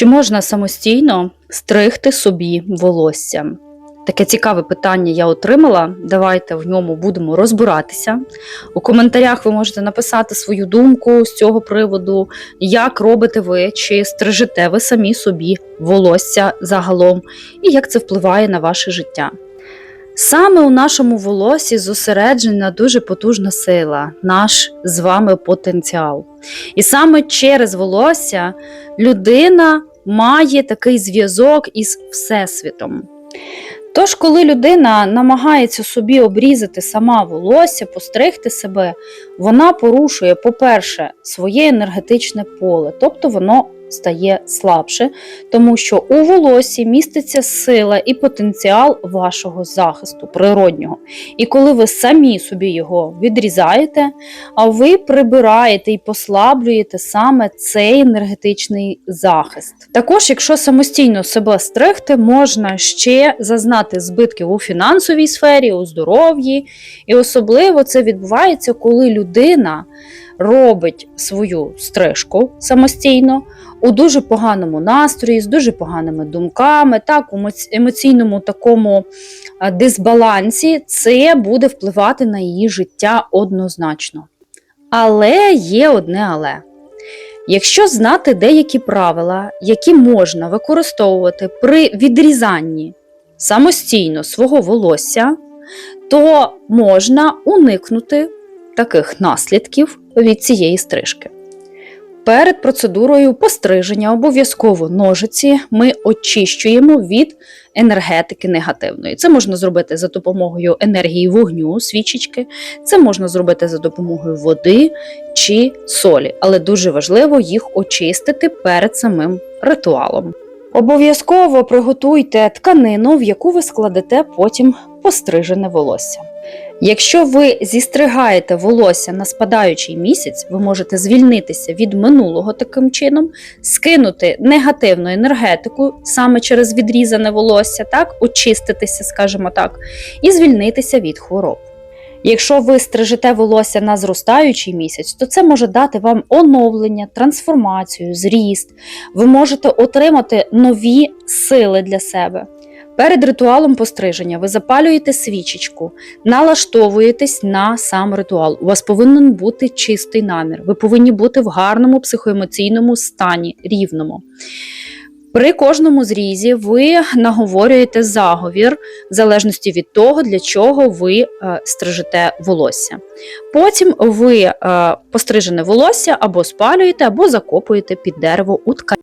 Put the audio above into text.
Чи можна самостійно стригти собі волосся? Таке цікаве питання я отримала. Давайте в ньому будемо розбиратися. У коментарях ви можете написати свою думку з цього приводу, як робите ви, чи стрижете ви самі собі волосся загалом, і як це впливає на ваше життя. Саме у нашому волосі зосереджена дуже потужна сила, наш з вами потенціал. І саме через волосся людина має такий зв'язок із Всесвітом. Тож, коли людина намагається собі обрізати сама волосся, постригти себе, вона порушує, по-перше, своє енергетичне поле, тобто воно стає слабше, тому що у волосі міститься сила і потенціал вашого захисту природнього. І коли ви самі собі його відрізаєте, а ви прибираєте і послаблюєте саме цей енергетичний захист. Також, якщо самостійно себе стригти, можна ще зазнати збитків у фінансовій сфері, у здоров'ї, і особливо це відбувається, коли людина робить свою стрижку самостійно у дуже поганому настрої, з дуже поганими думками, так, у емоційному такому дисбалансі, це буде впливати на її життя однозначно. Але є одне але. Якщо знати деякі правила, які можна використовувати при відрізанні самостійно свого волосся, то можна уникнути таких наслідків від цієї стрижки. Перед процедурою постриження обов'язково ножиці ми очищуємо від енергетики негативної. Це можна зробити за допомогою енергії вогню, свічечки, це можна зробити за допомогою води чи солі, але дуже важливо їх очистити перед самим ритуалом. Обов'язково приготуйте тканину, в яку ви складете потім пострижене волосся. Якщо ви зістригаєте волосся на спадаючий місяць, ви можете звільнитися від минулого таким чином, скинути негативну енергетику саме через відрізане волосся, так, очиститися, скажімо так, і звільнитися від хвороб. Якщо ви стрижете волосся на зростаючий місяць, то це може дати вам оновлення, трансформацію, зріст. Ви можете отримати нові сили для себе. Перед ритуалом постриження ви запалюєте свічечку, налаштовуєтесь на сам ритуал. У вас повинен бути чистий намір. Ви повинні бути в гарному психоемоційному стані, рівному. При кожному зрізі ви наговорюєте заговір в залежності від того, для чого ви е, стрижете волосся. Потім ви е, пострижене волосся або спалюєте, або закопуєте під дерево у ткані.